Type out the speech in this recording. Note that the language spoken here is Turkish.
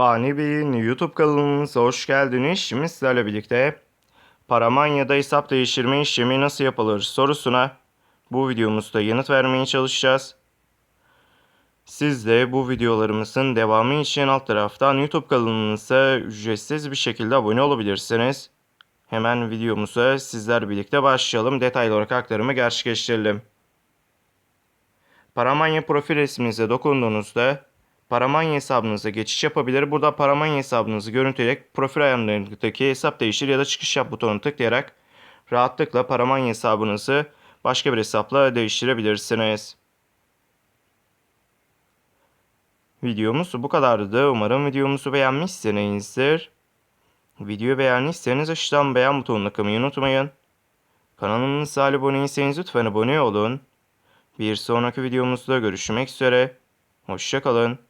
Fani Bey'in YouTube kanalımıza hoş geldiniz. Şimdi sizlerle birlikte Paramanya'da hesap değiştirme işlemi nasıl yapılır sorusuna bu videomuzda yanıt vermeye çalışacağız. Siz de bu videolarımızın devamı için alt taraftan YouTube kanalımıza ücretsiz bir şekilde abone olabilirsiniz. Hemen videomuza sizler birlikte başlayalım. Detaylı olarak aktarımı gerçekleştirelim. Paramanya profil resminize dokunduğunuzda Paramanya hesabınıza geçiş yapabilir. Burada Paramanya hesabınızı görüntüleyerek profil ayarlarındaki hesap değiştir ya da çıkış yap butonunu tıklayarak rahatlıkla Paramanya hesabınızı başka bir hesapla değiştirebilirsiniz. Videomuz bu kadardı. Umarım videomuzu beğenmişsinizdir. Videoyu beğendiyseniz aşağıdan beğen butonuna kılmayı unutmayın. Kanalımıza abone değilseniz lütfen abone olun. Bir sonraki videomuzda görüşmek üzere. Hoşçakalın.